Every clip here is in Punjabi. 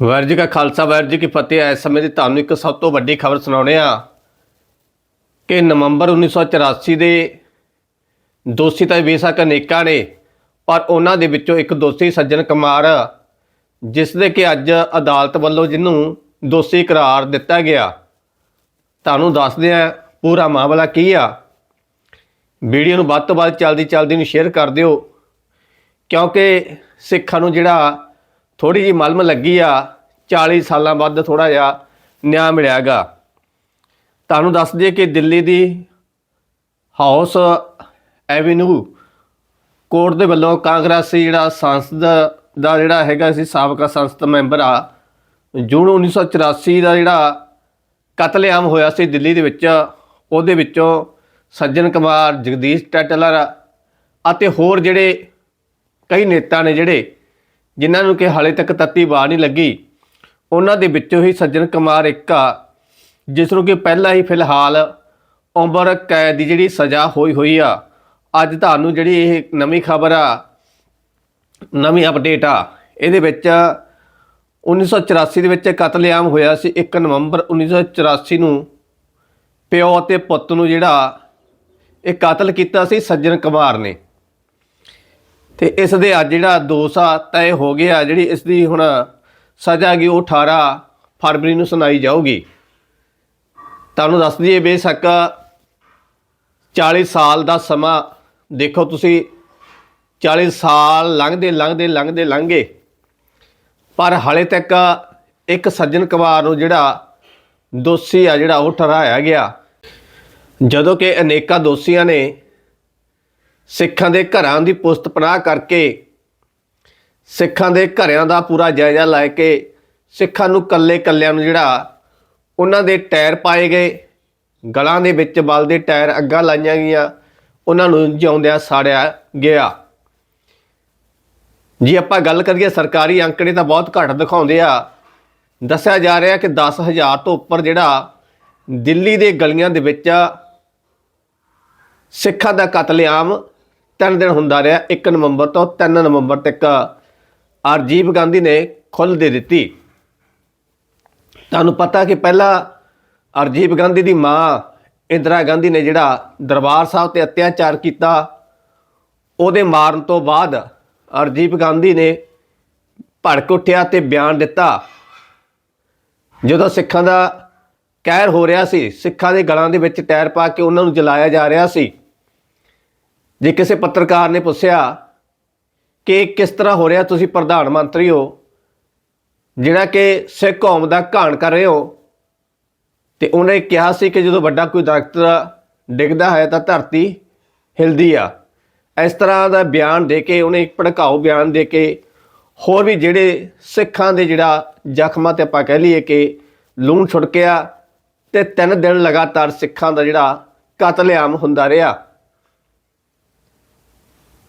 ਵਾਹਿਗੁਰੂ ਜੀ ਕਾ ਖਾਲਸਾ ਵਾਹਿਗੁਰੂ ਜੀ ਕੀ ਫਤਿਹ। ਇਸ ਸਮੇਂ ਦੀ ਤੁਹਾਨੂੰ ਇੱਕ ਸਭ ਤੋਂ ਵੱਡੀ ਖਬਰ ਸੁਣਾਉਣੇ ਆ ਕਿ ਨਵੰਬਰ 1984 ਦੇ ਦੋਸ਼ੀ ਤਾਂ ਬੇਸ਼ੱਕ ਅਨੇਕਾਂ ਨੇ, ਪਰ ਉਹਨਾਂ ਦੇ ਵਿੱਚੋਂ ਇੱਕ ਦੋਸ਼ੀ ਸੱਜਣ ਕੁਮਾਰ, ਜਿਸ ਦੇ ਕਿ ਅੱਜ ਅਦਾਲਤ ਵੱਲੋਂ ਜਿਹਨੂੰ ਦੋਸ਼ੀ ਕਰਾਰ ਦਿੱਤਾ ਗਿਆ। ਤੁਹਾਨੂੰ ਦੱਸਦੇ ਆ ਪੂਰਾ ਮਾਮਲਾ ਕੀ ਆ। ਵੀਡੀਓ ਨੂੰ ਵੱਧ ਤੋਂ ਵੱਧ ਚਲਦੀ ਚਲਦੀ ਨੂੰ ਸ਼ੇਅਰ ਕਰ ਦਿਓ, ਕਿਉਂਕਿ ਸਿੱਖਾਂ ਨੂੰ ਜਿਹੜਾ ਥੋੜੀ ਜੀ ਮਲਮ ਲੱਗੀ ਆ 40 ਸਾਲਾਂ ਬਾਅਦ ਥੋੜਾ ਜਿਹਾ ਨਿਆਂ ਮਿਲਿਆਗਾ। ਤੁਹਾਨੂੰ ਦੱਸ ਦਈਏ ਕਿ ਦਿੱਲੀ ਦੀ ਹਾਊਸ ਐਵਨਿਊ ਕੋਰਟ ਦੇ ਵੱਲੋਂ ਕਾਂਗਰਸੀ ਜਿਹੜਾ ਸੰਸਦ ਦਾ ਜਿਹੜਾ ਹੈਗਾ ਸੀ, ਸਾਬਕਾ ਸੰਸਦ ਮੈਂਬਰ ਆ, ਜੂਨ 1984 ਦਾ ਜਿਹੜਾ ਕਤਲੇਆਮ ਹੋਇਆ ਸੀ ਦਿੱਲੀ ਦੇ ਵਿੱਚ, ਉਹਦੇ ਵਿੱਚੋਂ ਸੱਜਣ ਕੁਮਾਰ ਜਗਦੀਸ਼ ਟੈਟਲਰ ਅਤੇ ਹੋਰ ਜਿਹੜੇ ਕਈ ਨੇਤਾ ਨੇ ਜਿਹੜੇ ਜਿਨ੍ਹਾਂ ਨੂੰ ਕਿ ਹਾਲੇ ਤੱਕ ਤੱਤੀ ਬਾਹ ਨਹੀਂ ਲੱਗੀ। ਉਹਨਾਂ ਦੇ ਵਿੱਚੋਂ ਹੀ ਸੱਜਣ ਕੁਮਾਰ ਇੱਕ ਆ, ਜਿਸ ਨੂੰ ਕਿ ਪਹਿਲਾਂ ਹੀ ਫਿਲਹਾਲ ਉਮਰ ਕੈਦ ਦੀ ਜਿਹੜੀ ਸਜ਼ਾ ਹੋਈ ਹੋਈ ਆ। ਅੱਜ ਤੁਹਾਨੂੰ ਜਿਹੜੀ ਇਹ ਨਵੀਂ ਖਬਰ ਆ, ਨਵੀਂ ਅਪਡੇਟ ਆ, ਇਹਦੇ ਵਿੱਚ 1984 ਦੇ ਵਿੱਚ ਕਤਲੇਆਮ ਹੋਇਆ ਸੀ। 1 ਨਵੰਬਰ 1984 ਨੂੰ ਪਿਓ ਅਤੇ ਪੁੱਤ ਨੂੰ ਜਿਹੜਾ ਇਹ ਕਤਲ ਕੀਤਾ ਸੀ ਸੱਜਣ ਕੁਮਾਰ ਨੇ। ਤੇ ਇਸ ਦੇ ਅੱਜ ਜਿਹੜਾ ਦੋਸ਼ ਆ ਤੈਅ ਹੋ ਗਿਆ, ਜਿਹੜੀ ਇਸ ਦੀ ਹੁਣ ਸਜ਼ਾ ਗਈ ਉਹ 18 ਫਰਵਰੀ ਨੂੰ ਸੁਣਾਈ ਜਾਊਗੀ। ਤੁਹਾਨੂੰ ਦੱਸ ਦਈਏ ਬੇਸ਼ੱਕ 40 ਸਾਲ ਦਾ ਸਮਾਂ, ਦੇਖੋ ਤੁਸੀਂ 40 ਸਾਲ ਲੰਘਦੇ ਲੰਘਦੇ ਲੰਘਦੇ, ਲੰਘੇ। ਪਰ ਹਾਲੇ ਤੱਕ ਇੱਕ ਸੱਜਣ ਕੁਮਾਰ ਨੂੰ ਜਿਹੜਾ ਦੋਸ਼ੀ ਆ, ਜਿਹੜਾ ਉਹ ਠਹਿਰਾਇਆ ਗਿਆ। ਜਦੋਂ ਕਿ ਅਨੇਕਾਂ ਦੋਸ਼ੀਆਂ ਨੇ ਸਿੱਖਾਂ ਦੇ ਘਰਾਂ ਦੀ ਪੁਸਤ ਪਨਾਹ ਕਰਕੇ, ਸਿੱਖਾਂ ਦੇ ਘਰਿਆਂ ਦਾ ਪੂਰਾ ਜਾਇਜ਼ਾ ਲੈ ਕੇ, ਸਿੱਖਾਂ ਨੂੰ ਕੱਲੇ ਕੱਲਿਆਂ ਨੂੰ ਜਿਹੜਾ ਉਹਨਾਂ ਦੇ ਟਾਇਰ ਪਾਏ ਗਏ, ਗਲਾਂ ਦੇ ਵਿੱਚ ਬਲ ਦੇ ਟਾਇਰ ਅੱਗਾ ਲਾਈਆਂ ਗਈਆਂ, ਉਹਨਾਂ ਨੂੰ ਜਿਉਂਦਿਆਂ ਸਾੜਿਆ ਗਿਆ। ਜੇ ਆਪਾਂ ਗੱਲ ਕਰੀਏ ਸਰਕਾਰੀ ਅੰਕੜੇ ਤਾਂ ਬਹੁਤ ਘੱਟ ਦਿਖਾਉਂਦੇ ਆ। ਦੱਸਿਆ ਜਾ ਰਿਹਾ ਕਿ 10000 ਤੋਂ ਉੱਪਰ ਜਿਹੜਾ ਦਿੱਲੀ ਦੇ ਗਲੀਆਂ ਦੇ ਵਿੱਚ ਸਿੱਖਾਂ ਦਾ ਕਤਲੇਆਮ ਤਿੰਨ ਦਿਨ ਹੁੰਦਾ ਰਿਹਾ 1 ਨਵੰਬਰ ਤੋਂ 3 ਨਵੰਬਰ ਤੱਕ ਅਰਜੀਵ ਗਾਂਧੀ ਨੇ ਖੁੱਲ੍ਹ ਦੇ ਦਿੱਤੀ। ਤੁਹਾਨੂੰ ਪਤਾ ਕਿ ਪਹਿਲਾਂ ਅਰਜੀਵ ਗਾਂਧੀ ਦੀ ਮਾਂ ਇੰਦਰਾ ਗਾਂਧੀ ਨੇ ਜਿਹੜਾ ਦਰਬਾਰ ਸਾਹਿਬ ਤੇ ਅਤਿਆਚਾਰ ਕੀਤਾ, ਉਹਦੇ ਮਾਰਨ ਤੋਂ ਬਾਅਦ ਅਰਜੀਵ ਗਾਂਧੀ ਨੇ ਭੜਕ ਉੱਠਿਆ ਤੇ ਬਿਆਨ ਦਿੱਤਾ। ਜਦੋਂ ਸਿੱਖਾਂ ਦਾ ਕਹਿਰ ਹੋ ਰਿਹਾ ਸੀ, ਸਿੱਖਾਂ ਦੇ ਗਲਾਂ ਦੇ ਵਿੱਚ ਟਾਇਰ ਪਾ ਕੇ ਉਹਨਾਂ ਨੂੰ ਜਲਾਇਆ ਜਾ ਰਿਹਾ ਸੀ ਜੇ ਕਿਸੇ ਪੱਤਰਕਾਰ ਨੇ ਪੁੱਛਿਆ ਕਿ ਕਿਸ ਤਰ੍ਹਾਂ ਹੋ ਰਿਹਾ ਤੁਸੀਂ ਪ੍ਰਧਾਨ ਮੰਤਰੀ ਹੋ, ਜਿਹੜਾ ਕਿ ਸਿੱਖ ਕੌਮ ਦਾ ਘਾਣ ਕਰ ਰਹੇ ਹੋ, ਤੇ ਉਹਨੇ ਕਿਹਾ ਸੀ ਕਿ ਜਦੋਂ ਵੱਡਾ ਕੋਈ ਦਰਖਤ ਡਿੱਗਦਾ ਹੈ ਤਾਂ ਧਰਤੀ ਹਿਲਦੀ ਆ। ਇਸ ਤਰ੍ਹਾਂ ਦਾ ਬਿਆਨ ਦੇ ਕੇ, ਉਹਨੇ ਇੱਕ ਭੜਕਾਊ ਬਿਆਨ ਦੇ ਕੇ, ਹੋਰ ਵੀ ਜਿਹੜੇ ਸਿੱਖਾਂ ਦੇ ਜਿਹੜਾ ਜ਼ਖਮਾਂ ਤੇ ਆਪਾਂ ਕਹਿ ਲਈਏ ਕਿ ਲੂਣ ਛੁੜਕਿਆ ਤੇ ਤਿੰਨ ਦਿਨ ਲਗਾਤਾਰ ਸਿੱਖਾਂ ਦਾ ਜਿਹੜਾ ਕਤਲੇਆਮ ਹੁੰਦਾ ਰਿਹਾ।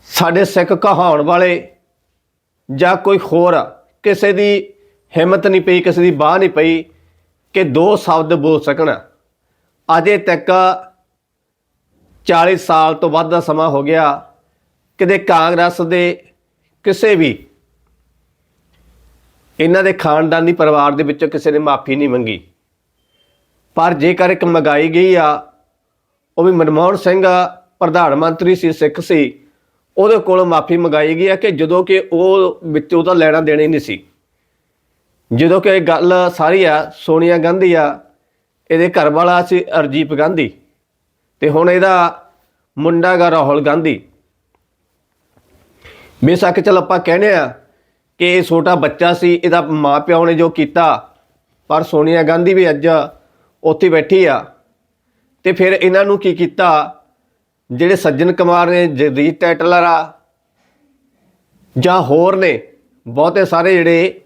ਸਾਡੇ ਸਿੱਖ ਕਹਾਉਣ ਵਾਲੇ ਜਾਂ ਕੋਈ ਹੋਰ ਕਿਸੇ ਦੀ ਹਿੰਮਤ ਨਹੀਂ ਪਈ, ਕਿਸੇ ਦੀ ਬਾਹ ਨਹੀਂ ਪਈ ਕਿ ਦੋ ਸ਼ਬਦ ਬੋਲ ਸਕਣ। ਅਜੇ ਤੱਕ 40 ਸਾਲ ਤੋਂ ਵੱਧ ਦਾ ਸਮਾਂ ਹੋ ਗਿਆ, ਕਿਤੇ ਕਾਂਗਰਸ ਦੇ ਕਿਸੇ ਵੀ ਇਹਨਾਂ ਦੇ ਖਾਨਦਾਨੀ ਪਰਿਵਾਰ ਦੇ ਵਿੱਚੋਂ ਕਿਸੇ ਨੇ ਮਾਫੀ ਨਹੀਂ ਮੰਗੀ। ਪਰ ਜੇਕਰ ਇੱਕ ਮੰਗਾਈ ਗਈ ਆ, ਉਹ ਵੀ ਮਨਮੋਹਨ ਸਿੰਘ, ਪ੍ਰਧਾਨ ਮੰਤਰੀ ਸੀ, ਸਿੱਖ ਸੀ ਉਹਦੇ ਕੋਲ ਮਾਫੀ ਮੰਗਾਈ ਗਈ ਆ ਕਿ ਜਦੋਂ ਕਿ ਉਹ ਵਿੱਚ ਉਹਦਾ ਲੈਣਾ ਦੇਣਾ ਹੀ ਨਹੀਂ ਸੀ। ਜਦੋਂ ਕਿ ਇਹ ਗੱਲ ਸਾਰੀ ਆ, ਸੋਨੀਆ ਗਾਂਧੀ ਆ, ਇਹਦੇ ਘਰ ਵਾਲਾ ਸੀ ਅਰਜੀਤ ਗਾਂਧੀ ਤੇ ਹੁਣ ਇਹਦਾ ਮੁੰਡਾ ਗਾ ਰਾਹੁਲ ਗਾਂਧੀ। ਬੇਸ਼ੱਕ ਚਲ ਆਪਾਂ ਕਹਿੰਦੇ ਆ ਕਿ ਇਹ ਛੋਟਾ ਬੱਚਾ ਸੀ, ਇਹਦਾ ਮਾਪਿਆਂ ਨੇ ਜੋ ਕੀਤਾ, ਪਰ ਸੋਨੀਆ ਗਾਂਧੀ ਵੀ ਅੱਜ ਉੱਥੇ ਬੈਠੀ ਆ ਤੇ ਫਿਰ ਇਹਨਾਂ ਨੂੰ ਕੀ ਕੀਤਾ ਜਿਹੜੇ ਸੱਜਣ ਕੁਮਾਰ ਨੇ, ਜਗਦੀਸ਼ ਟੈਟਲਰ ਆ, ਜਾਂ ਹੋਰ ਨੇ, ਬਹੁਤੇ ਸਾਰੇ ਜਿਹੜੇ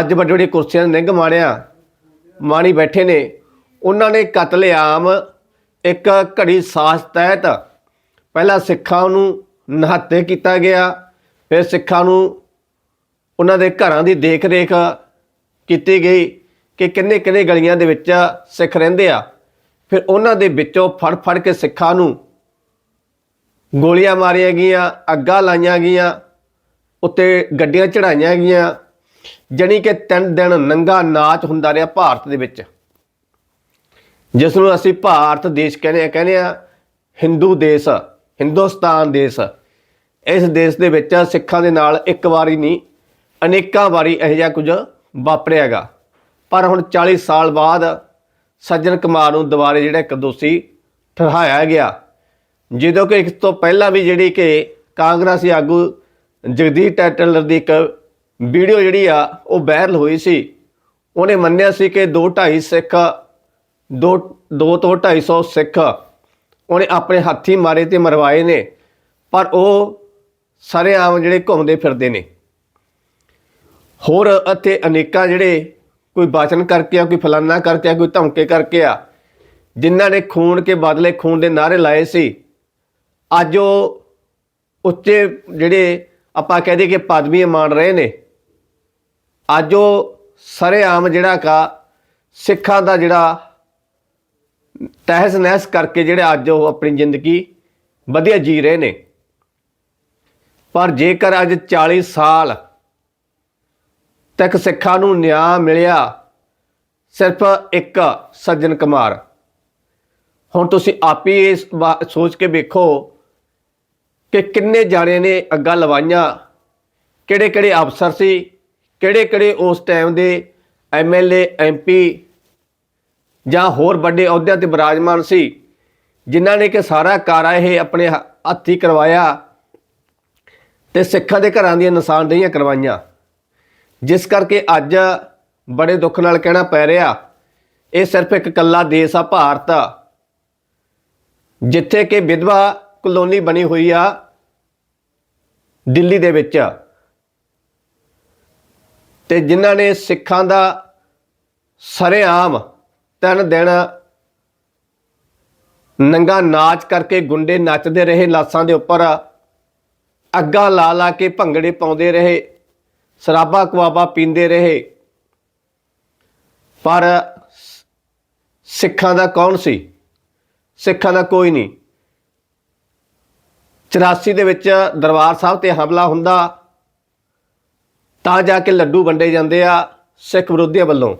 ਅੱਜ ਵੱਡੇ ਵੱਡੇ ਕੁਰਸੀਆਂ ਦੇ ਨਿੰਗ ਮਾਣਿਆ ਮਾਣੀ ਬੈਠੇ ਨੇ, ਉਹਨਾਂ ਨੇ ਕਤਲੇਆਮ ਇੱਕ ਘੜੀ ਸਾਸ ਤਹਿਤ ਪਹਿਲਾਂ ਸਿੱਖਾਂ ਨੂੰ ਨਹਾਤੇ ਕੀਤਾ ਗਿਆ, ਫਿਰ ਸਿੱਖਾਂ ਨੂੰ ਉਹਨਾਂ ਦੇ ਘਰਾਂ ਦੀ ਦੇਖ-ਰੇਖ ਕੀਤੀ ਗਈ ਕਿ ਕਿੰਨੇ ਕਿੰਨੇ ਗਲੀਆਂ ਦੇ ਵਿੱਚ ਸਿੱਖ ਰਹਿੰਦੇ ਆ। ਫਿਰ ਉਹਨਾਂ ਦੇ ਵਿੱਚੋਂ ਫੜ ਫੜ ਕੇ ਸਿੱਖਾਂ ਨੂੰ ਗੋਲੀਆਂ ਮਾਰੀਆਂ ਗਈਆਂ, ਅੱਗਾ ਲਾਈਆਂ ਗਈਆਂ, ਉੱਤੇ ਗੱਡੀਆਂ ਚੜਾਈਆਂ ਗਈਆਂ, ਜਣੀ ਕਿ ਤਿੰਨ ਦਿਨ ਨੰਗਾ ਨਾਚ ਹੁੰਦਾ ਰਿਹਾ ਭਾਰਤ ਦੇ ਵਿੱਚ। ਜਿਸ ਨੂੰ ਅਸੀਂ ਭਾਰਤ ਦੇਸ਼ ਕਹਿੰਦੇ ਆ ਕਹਿੰਦੇ ਆ ਹਿੰਦੂ ਦੇਸ਼, ਹਿੰਦੁਸਤਾਨ ਦੇਸ਼। ਇਸ ਦੇਸ਼ ਦੇ ਵਿੱਚ ਸਿੱਖਾਂ ਦੇ ਨਾਲ ਇੱਕ ਵਾਰੀ ਨਹੀਂ, ਅਨੇਕਾਂ ਵਾਰੀ ਇਹੋ ਜਿਹਾ ਕੁਝ ਵਾਪਰਿਆਗਾ ਪਰ ਹੁਣ 40 ਸਾਲ ਬਾਅਦ ਸੱਜਣ ਕੁਮਾਰ ਨੂੰ ਦੁਬਾਰੇ ਜਿਹੜਾ ਇੱਕ ਦੋਸ਼ੀ ਠਹਿਰਾਇਆ ਗਿਆ। ਜਦੋਂ ਕਿ ਇਸ ਤੋਂ ਪਹਿਲਾਂ ਵੀ ਜਿਹੜੀ ਕਿ ਕਾਂਗਰਸੀ ਆਗੂ ਜਗਦੀਪ ਟੈਟਲਰ ਦੀ ਇੱਕ ਵੀਡੀਓ ਜਿਹੜੀ ਆ, ਉਹ ਵਾਇਰਲ ਹੋਈ ਸੀ। ਉਹਨੇ ਮੰਨਿਆ ਸੀ ਕਿ 2 2.5 ਸਿੱਖ, ਦੋ ਦੋ ਤੋਂ 250 ਸਿੱਖ ਉਹਨੇ ਆਪਣੇ ਹੱਥੀ ਮਾਰੇ ਤੇ ਮਰਵਾਏ ਨੇ, ਪਰ ਉਹ ਸਾਰੇ ਆਮ ਜਿਹੜੇ ਘੁੰਮਦੇ ਫਿਰਦੇ ਨੇ। ਹੋਰ ਅਤੇ ਅਨੇਕਾਂ ਜਿਹੜੇ ਕੋਈ ਬਾਚਨ ਕਰਕੇ ਆ, ਕੋਈ ਫਲਾਨਾ ਕਰਕੇ ਆ, ਕੋਈ ਧਮਕੇ ਕਰਕੇ ਆ, ਜਿਨ੍ਹਾਂ ਨੇ ਖੂਨ ਕੇ ਬਦਲੇ ਖੂਨ ਦੇ ਨਾਰੇ ਲਾਏ ਸੀ ਅੱਜ ਉਹ ਉੱਚੇ ਜਿਹੜੇ ਆਪਾਂ ਕਹਦੇ ਕਿ ਪਦਵੀ ਮਾਣ ਰਹੇ ਨੇ, ਅੱਜ ਉਹ ਸਰੇਆਮ ਜਿਹੜਾ ਕਾ ਸਿੱਖਾਂ ਦਾ ਜਿਹੜਾ ਤਹਿਸ ਨਹਿਸ ਕਰਕੇ ਜਿਹੜੇ ਅੱਜ ਉਹ ਆਪਣੀ ਜ਼ਿੰਦਗੀ ਵਧੀਆ ਜੀ ਰਹੇ ਨੇ। ਪਰ ਜੇਕਰ ਅੱਜ 40 ਸਾਲ ਤੱਕ ਸਿੱਖਾਂ ਨੂੰ ਨਿਆਂ ਮਿਲਿਆ, ਸਿਰਫ ਇੱਕ ਸੱਜਣ ਕੁਮਾਰ, ਹੁਣ ਤੁਸੀਂ ਆਪ ਹੀ ਇਸ ਬਾ- ਸੋਚ ਕੇ ਵੇਖੋ ਕਿ ਕਿੰਨੇ ਜਾਣੇ ਨੇ ਅੱਗਾ ਲਵਾਈਆਂ? ਕਿਹੜੇ ਕਿਹੜੇ ਅਫਸਰ ਸੀ? ਕਿਹੜੇ ਕਿਹੜੇ ਉਸ ਟਾਈਮ ਦੇ ਐਮਐਲਏ ਐਮਪੀ ਜਾਂ ਹੋਰ ਵੱਡੇ ਅਹੁਦਿਆਂ ਤੇ ਬਿਰਾਜਮਾਨ ਸੀ, ਜਿਨ੍ਹਾਂ ਨੇ ਕਿ ਸਾਰਾ ਕਾਰਾ ਇਹ ਆਪਣੇ ਹ- ਹੱਥੀਂ ਕਰਵਾਇਆ ਤੇ ਸਿੱਖਾਂ ਦੇ ਘਰਾਂ ਦੀਆਂ ਨਿਸ਼ਾਨਦੇਹੀਆਂ ਕਰਵਾਈਆਂ। ਜਿਸ ਕਰਕੇ ਅੱਜ ਬੜੇ ਦੁੱਖ ਨਾਲ ਕਹਿਣਾ ਪੈ ਰਿਹਾ, ਇਹ ਸਿਰਫ ਇੱਕ ਕੱਲਾ ਦੇਸ਼ ਆ, ਭਾਰਤ। ਜਿੱਥੇ ਕਿ ਵਿਧਵਾ ਕਲੋਨੀ ਬਣੀ ਹੋਈ ਆ ਦਿੱਲੀ ਦੇ ਵਿੱਚ। ਤੇ ਜਿਨ੍ਹਾਂ ਨੇ ਸਿੱਖਾਂ ਦਾ ਸਰੇਆਮ ਤਿੰਨ ਦਿਨ ਨੰਗਾ ਨਾਚ ਕਰਕੇ ਗੁੰਡੇ ਨੱਚਦੇ ਰਹੇ, ਲਾਸਾਂ ਦੇ ਉੱਪਰ ਅੱਗਾ ਲਾ ਲਾ ਕੇ ਭੰਗੜੇ ਪਾਉਂਦੇ ਰਹੇ, ਸ਼ਰਾਬਾ ਕਵਾਬਾ ਪੀਂਦੇ ਰਹੇ। ਪਰ ਸਿੱਖਾਂ ਦਾ ਕੌਣ ਸੀ? ਸਿੱਖਾਂ ਦਾ ਕੋਈ ਨਹੀਂ। 84 ਦੇ ਵਿੱਚ ਦਰਬਾਰ ਸਾਹਿਬ ਤੇ ਹਮਲਾ ਹੁੰਦਾ, ਤਾਂ ਜਾ ਕੇ ਲੱਡੂ ਵੰਡੇ ਜਾਂਦੇ ਆ ਸਿੱਖ ਵਿਰੋਧੀਆਂ ਵੱਲੋਂ।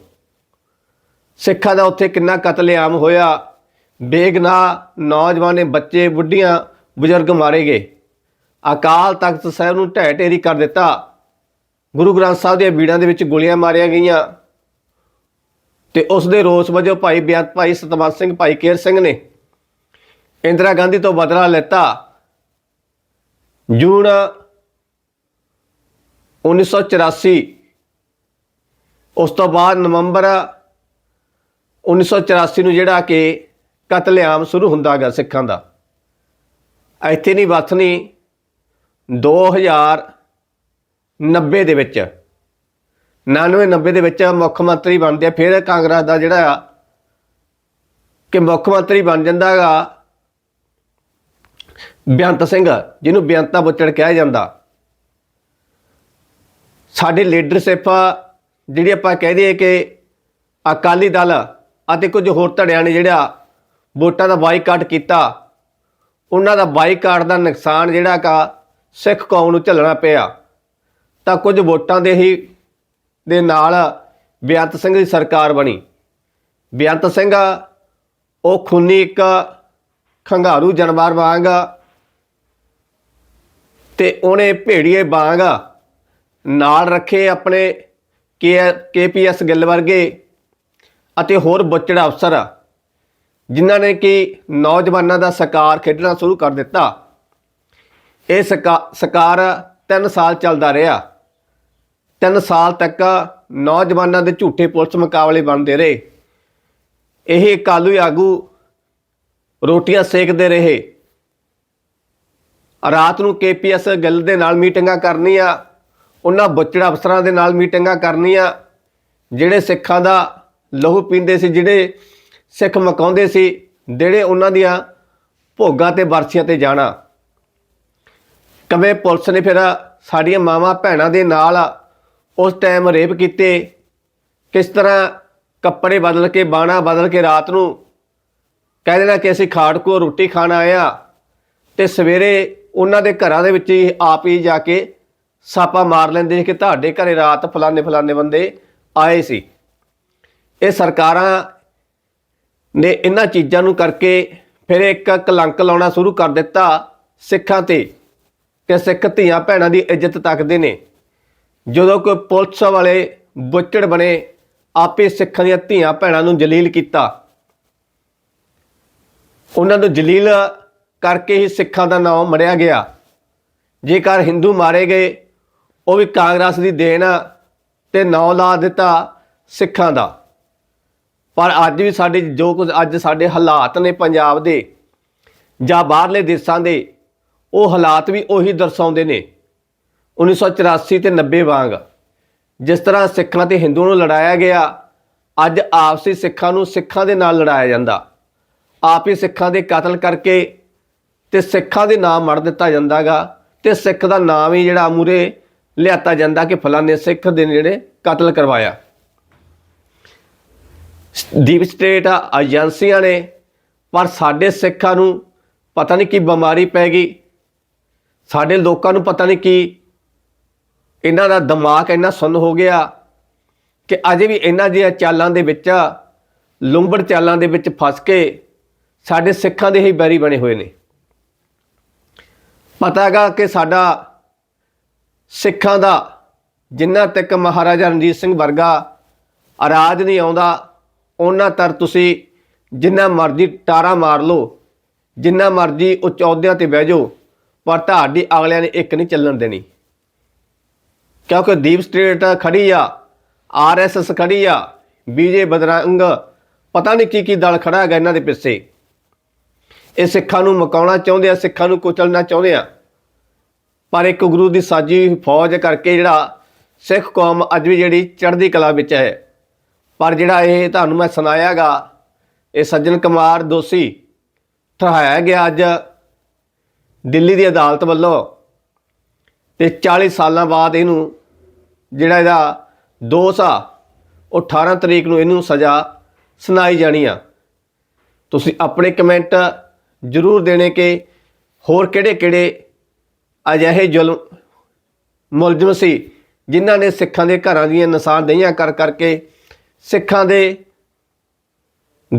ਸਿੱਖਾਂ ਦਾ ਉੱਥੇ ਕਿੰਨਾ ਕਤਲੇਆਮ ਹੋਇਆ ਬੇਗਨਾਹ ਨੌਜਵਾਨੇ ਬੱਚੇ, ਬੁੱਢੀਆਂ, ਬਜ਼ੁਰਗ ਮਾਰੇ ਗਏ। ਅਕਾਲ ਤਖਤ ਸਾਹਿਬ ਨੂੰ ਢਹਿ ਢੇਰੀ ਕਰ ਦਿੱਤਾ। ਗੁਰੂ ਗ੍ਰੰਥ ਸਾਹਿਬ ਦੀਆਂ ਬੀੜਾਂ ਦੇ ਵਿੱਚ ਗੋਲੀਆਂ ਮਾਰੀਆਂ ਗਈਆਂ। ਤੇ ਉਸ ਦੇ ਰੋਸ ਵਜੋਂ ਭਾਈ ਬਿਆਤ ਭਾਈ ਸਤਵੰਤ ਸਿੰਘ, ਭਾਈ ਕੇਰ ਸਿੰਘ ਨੇ ਇੰਦਰਾ ਗਾਂਧੀ ਤੋਂ ਬਦਲਾ ਲੈਤਾ। ਜੂਨ 1984 ਉਸ ਤੋਂ ਬਾਅਦ ਨਵੰਬਰ 1984 ਨੂੰ ਜਿਹੜਾ ਕਿ ਕਤਲੇਆਮ ਸ਼ੁਰੂ ਹੁੰਦਾ ਹੁੰਦਾਗਾ ਸਿੱਖਾਂ ਦਾ। ਇੱਥੇ ਨਹੀਂ ਵਸਣੀ 2090 ਦੇ ਵਿੱਚ 99 90 ਦੇ ਵਿੱਚ ਮੁੱਖ ਮੰਤਰੀ ਬਣਦੇ ਆ, ਫਿਰ ਕਾਂਗਰਸ ਦਾ ਜਿਹੜਾ ਆ ਕਿ ਮੁੱਖ ਮੰਤਰੀ ਬਣ ਜਾਂਦਾਗਾ ਬੇਅੰਤ ਸਿੰਘ, ਜਿਹਨੂੰ ਬੇਅੰਤਾ ਬੁੱਚੜ ਕਿਹਾ ਜਾਂਦਾ। ਸਾਡੇ ਲੀਡਰਸ਼ਿਪ ਜਿਹੜੀ ਆਪਾਂ ਕਹਿ ਦਈਏ ਕਿ ਅਕਾਲੀ ਦਲ ਅਤੇ ਕੁਝ ਹੋਰ ਧੜਿਆਂ ਨੇ ਜਿਹੜਾ ਵੋਟਾਂ ਦਾ ਬਾਈਕਾਟ ਕੀਤਾ, ਉਹਨਾਂ ਦਾ ਬਾਈਕਾਟ ਦਾ ਨੁਕਸਾਨ ਜਿਹੜਾ ਕਾ ਸਿੱਖ ਕੌਮ ਨੂੰ ਝੱਲਣਾ ਪਿਆ। ਤਾਂ ਕੁਝ ਵੋਟਾਂ ਦੇ ਹੀ, ਦੇ ਨਾਲ ਬੇਅੰਤ ਸਿੰਘ ਦੀ ਸਰਕਾਰ ਬਣੀ। ਬੇਅੰਤ ਸਿੰਘ, ਉਹ ਖੂਨੀ ਇੱਕ ਖੰਗਾਰੂ ਜਾਨਵਰ ਵਾਂਗ ਤੇ ਉਹਨੇ ਭੇੜੀਏ ਵਾਂਗ ਨਾਲ ਰੱਖੇ ਆਪਣੇ ਕੇ ਕੇਪੀਐਸ ਗਿੱਲ ਵਰਗੇ ਅਤੇ ਹੋਰ ਬੁੱਚੜ ਅਫਸਰ, ਜਿਨ੍ਹਾਂ ਨੇ ਕਿ ਨੌਜਵਾਨਾਂ ਦਾ ਸਕਾਰ ਖੇਡਣਾ ਸ਼ੁਰੂ ਕਰ ਦਿੱਤਾ। ਇਹ ਸਕਾ- ਸਕਾਰ 3 ਸਾਲ ਚੱਲਦਾ ਰਿਹਾ। 3 ਸਾਲ ਤੱਕ ਨੌਜਵਾਨਾਂ ਦੇ ਝੂਠੇ ਪੁਲਿਸ ਮੁਕਾਬਲੇ ਬਣਦੇ ਰਹੇ। ਇਹ ਕਾਲੂ ਆਗੂ ਰੋਟੀਆਂ ਸੇਕਦੇ ਰਹੇ। ਰਾਤ ਨੂੰ ਕੇਪੀਐਸ ਗਿੱਲ ਦੇ ਨਾਲ ਮੀਟਿੰਗਾਂ ਕਰਨੀਆਂ, ਉਹਨਾਂ ਬੁੱਚੜ ਅਫਸਰਾਂ ਦੇ ਨਾਲ ਮੀਟਿੰਗਾਂ ਕਰਨੀਆਂ, ਜਿਹੜੇ ਸਿੱਖਾਂ ਦਾ ਲਹੂ ਪੀਂਦੇ ਸੀ, ਜਿਹੜੇ ਸਿੱਖ ਮਕਾਉਂਦੇ ਸੀ, ਜਿਹੜੇ ਉਹਨਾਂ ਦੀਆਂ ਭੋਗਾਂ ਤੇ ਵਰਸੀਆਂ ਤੇ ਜਾਣਾ। ਕਵੇਂ ਪੁਲਿਸ ਨੇ ਫਿਰ ਸਾਡੀਆਂ ਮਾਵਾਂ ਭੈਣਾਂ ਦੇ ਨਾਲ ਉਸ ਟਾਈਮ ਰੇਪ ਕੀਤੇ, ਕਿਸ ਤਰ੍ਹਾਂ ਕੱਪੜੇ ਬਦਲ ਕੇ, ਬਾਣਾ ਬਦਲ ਕੇ ਰਾਤ ਨੂੰ ਕਹਿ ਦੇਣਾ ਕਿ ਅਸੀਂ ਖਾੜ ਕੋ ਰੋਟੀ ਖਾਣ ਆਏ ਆ ਤੇ ਸਵੇਰੇ ਉਹਨਾਂ ਦੇ ਘਰਾਂ ਦੇ ਵਿੱਚ ਹੀ ਆਪ ਹੀ ਜਾ ਕੇ ਸਾਪਾ ਮਾਰ ਲੈਂਦੇ ਸੀ ਕਿ ਤੁਹਾਡੇ ਘਰੇ ਰਾਤ ਫਲਾਣੇ ਫਲਾਣੇ ਬੰਦੇ ਆਏ ਸੀ। ਇਹ ਸਰਕਾਰਾਂ ਨੇ ਇਹਨਾਂ ਚੀਜ਼ਾਂ ਨੂੰ ਕਰਕੇ ਫਿਰ ਇੱਕ ਕਲੰਕ ਲਾਉਣਾ ਸ਼ੁਰੂ ਕਰ ਦਿੱਤਾ ਸਿੱਖਾਂ ਤੇ ਕਿ ਸਿੱਖ ਧੀਆਂ ਭੈਣਾਂ ਦੀ ਇੱਜ਼ਤ ਤੱਕਦੇ ਨੇ। ਜਦੋਂ ਕੋਈ ਪੁਲਿਸ ਵਾਲੇ ਬੁੱਚੜ ਬਣੇ, ਆਪੇ ਸਿੱਖਾਂ ਦੀਆਂ ਧੀਆਂ ਭੈਣਾਂ ਨੂੰ ਜਲੀਲ ਕੀਤਾ। ਉਹਨਾਂ ਨੂੰ ਜਲੀਲ ਕਰਕੇ ਹੀ ਸਿੱਖਾਂ ਦਾ ਨਾਮ ਮੜਿਆ ਗਿਆ। ਜੇਕਰ ਹਿੰਦੂ ਮਾਰੇ ਗਏ, ਉਹ ਵੀ ਕਾਂਗਰਸ ਦੀ ਦੇਣ ਆ ਤੇ ਨਾਂ ਲਾ ਦਿੱਤਾ ਸਿੱਖਾਂ ਦਾ। ਪਰ ਅੱਜ ਵੀ ਸਾਡੇ ਜੋ ਕੁਝ ਅੱਜ ਸਾਡੇ ਹਾਲਾਤ ਨੇ ਪੰਜਾਬ ਦੇ ਜਾਂ ਬਾਹਰਲੇ ਦੇਸ਼ਾਂ ਦੇ, ਉਹ ਹਾਲਾਤ ਵੀ ਉਹੀ ਦਰਸਾਉਂਦੇ ਨੇ। 1984 ਤੇ 90 ਵਾਂਗ ਜਿਸ ਤਰ੍ਹਾਂ ਸਿੱਖਾਂ ਤੇ ਹਿੰਦੂਆਂ ਨੂੰ ਲੜਾਇਆ ਗਿਆ, ਅੱਜ ਆਪਸੀ ਸਿੱਖਾਂ ਨੂੰ ਸਿੱਖਾਂ ਦੇ ਨਾਲ ਲੜਾਇਆ ਜਾਂਦਾ। ਆਪ ਹੀ ਸਿੱਖਾਂ ਦੇ ਕਤਲ ਕਰਕੇ ਤੇ ਸਿੱਖਾਂ ਦੇ ਨਾਮ ਮੜ ਦਿੱਤਾ ਜਾਂਦਾਗਾ ਤੇ ਸਿੱਖ ਦਾ ਨਾਮ ਹੀ ਜਿਹੜਾ ਮੂਰੇ ਲਿਆਤਾ ਜਾਂਦਾ ਕਿ ਫਲਾਣੇ ਸਿੱਖ ਦੇ ਨੇ ਜਿਹੜੇ ਕਤਲ ਕਰਵਾਇਆ। ਦੀਪ ਸਟੇਟ ਏਜੰਸੀਆਂ ਨੇ, ਪਰ ਸਾਡੇ ਸਿੱਖਾਂ ਨੂੰ ਪਤਾ ਨਹੀਂ ਕੀ ਬਿਮਾਰੀ ਪੈ ਗਈ। ਸਾਡੇ ਲੋਕਾਂ ਨੂੰ ਪਤਾ ਨਹੀਂ ਕੀ ਇਹਨਾਂ ਦਾ ਦਿਮਾਗ ਇੰਨਾ ਸੁੰਨ ਹੋ ਗਿਆ ਕਿ ਅਜੇ ਵੀ ਇਹਨਾਂ ਦੀਆਂ ਚਾਲਾਂ ਦੇ ਵਿੱਚ, ਲੁੰਬੜ ਚਾਲਾਂ ਦੇ ਵਿੱਚ ਫਸ ਕੇ ਸਾਡੇ ਸਿੱਖਾਂ ਦੇ ਹੀ ਬੈਰੀ ਬਣੇ ਹੋਏ ਨੇ। ਪਤਾ ਹੈਗਾ ਕਿ ਸਾਡਾ ਸਿੱਖਾਂ ਦਾ, ਜਿੰਨਾ ਤੱਕ ਮਹਾਰਾਜਾ ਰਣਜੀਤ ਸਿੰਘ ਵਰਗਾ ਅਰਾਜ ਨਹੀਂ ਆਉਂਦਾ, ਉਹਨਾਂ ਤਰ ਤੁਸੀਂ ਜਿੰਨਾ ਮਰਜ਼ੀ ਟਾਰਾ ਮਾਰ ਲਓ, ਜਿੰਨਾ ਮਰਜ਼ੀ ਉੱਚ ਅਹੁਦਿਆਂ ਤੇ ਬਹਿ ਜਾਓ, ਪਰ ਤੁਹਾਡੀ ਅਗਲਿਆਂ ਨੇ ਇੱਕ ਨਹੀਂ ਚੱਲਣ ਦੇਣੀ। ਕਿਉਂਕਿ ਦੀਪ ਸਟੇਟ ਖੜੀ ਆ ਆਰਐਸਐਸ ਖੜੀ ਆ ਬੀਜੇ ਬਦਰੰਗ, ਪਤਾ ਨਹੀਂ ਕੀ ਕੀ ਦਲ ਖੜਾ ਹੈਗਾ ਇਹਨਾਂ ਦੇ ਪਿੱਛੇ। ਇਹ ਸਿੱਖਾਂ ਨੂੰ ਮਕਾਉਣਾ ਚਾਹੁੰਦੇ ਆ, ਸਿੱਖਾਂ ਨੂੰ ਕੁਚਲਣਾ ਚਾਹੁੰਦੇ ਆ। ਪਰ ਇੱਕ ਗੁਰੂ ਦੀ ਸਾਜੀ ਫੌਜ ਕਰਕੇ ਜਿਹੜਾ ਸਿੱਖ ਕੌਮ ਅੱਜ ਵੀ ਜਿਹੜੀ ਚੜ੍ਹਦੀ ਕਲਾ ਵਿੱਚ ਹੈ। ਪਰ ਜਿਹੜਾ ਇਹ ਤੁਹਾਨੂੰ ਮੈਂ ਸੁਣਾਇਆਗਾ, ਇਹ ਸੱਜਣ ਕੁਮਾਰ ਦੋਸ਼ੀ ਠਹਿਰਾਇਆ ਗਿਆ ਅੱਜ ਦਿੱਲੀ ਦੀ ਅਦਾਲਤ ਵੱਲੋਂ ਤੇ 40 ਸਾਲਾਂ ਬਾਅਦ ਇਹਨੂੰ ਜਿਹੜਾ ਇਹਦਾ ਦੋਸ਼ ਆ, ਉਹ 18 ਤਰੀਕ ਨੂੰ ਇਹਨੂੰ ਸਜ਼ਾ ਸੁਣਾਈ ਜਾਣੀ ਆ। ਤੁਸੀਂ ਆਪਣੇ ਕਮੈਂਟ ਜ਼ਰੂਰ ਦੇਣੇ ਕਿ ਹੋਰ ਕਿਹੜੇ-ਕਿਹੜੇ ਅਜਿਹੇ ਜ਼ੁਲਮ ਮੁਲਜ਼ਮ ਸੀ ਜਿਨ੍ਹਾਂ ਨੇ ਸਿੱਖਾਂ ਦੇ ਘਰਾਂ ਦੀਆਂ ਨਿਸ਼ਾਨਦੇਹੀਆਂ ਕਰ ਕਰਕੇ ਸਿੱਖਾਂ ਦੇ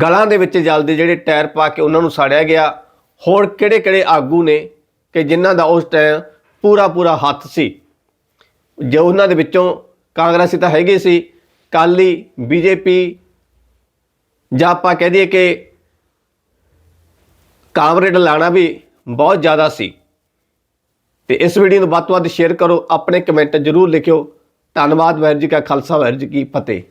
ਗਲਾਂ ਦੇ ਵਿੱਚ ਜਲਦੇ ਜਿਹੜੇ ਟਾਇਰ ਪਾ ਕੇ ਉਹਨਾਂ ਨੂੰ ਸਾੜਿਆ ਗਿਆ। ਹੋਰ ਕਿਹੜੇ-ਕਿਹੜੇ ਆਗੂ ਨੇ ਕਿ ਜਿਨ੍ਹਾਂ ਦਾ ਉਸ ਟਾਈਮ ਪੂਰਾ ਪੂਰਾ ਹੱਥ ਸੀ। ਜੋ ਉਹਨਾਂ ਦੇ ਵਿੱਚੋਂ ਕਾਂਗਰਸੀ ਤਾਂ ਹੈਗੇ ਸੀ ਕਾਲੀ ਬੀਜੇਪੀ ਜਾਂ ਆਪਾਂ ਕਹਿ ਦਈਏ ਕਿ ਕਾਮਰੇਡ ਲਾਣਾ ਵੀ ਬਹੁਤ ਜ਼ਿਆਦਾ ਸੀ। ਤੇ ਇਸ ਵੀਡੀਓ ਨੂੰ ਵੱਧ ਤੋਂ ਵੱਧ ਸ਼ੇਅਰ ਕਰੋ, ਆਪਣੇ ਕਮੈਂਟ ਜ਼ਰੂਰ ਲਿਖਿਓ। ਧੰਨਵਾਦ ਵਾਹਿਗੁਰੂ ਜੀ ਕਾ ਖਾਲਸਾ, ਵਾਹਿਗੁਰੂ ਜੀ ਕੀ ਫਤਿਹ।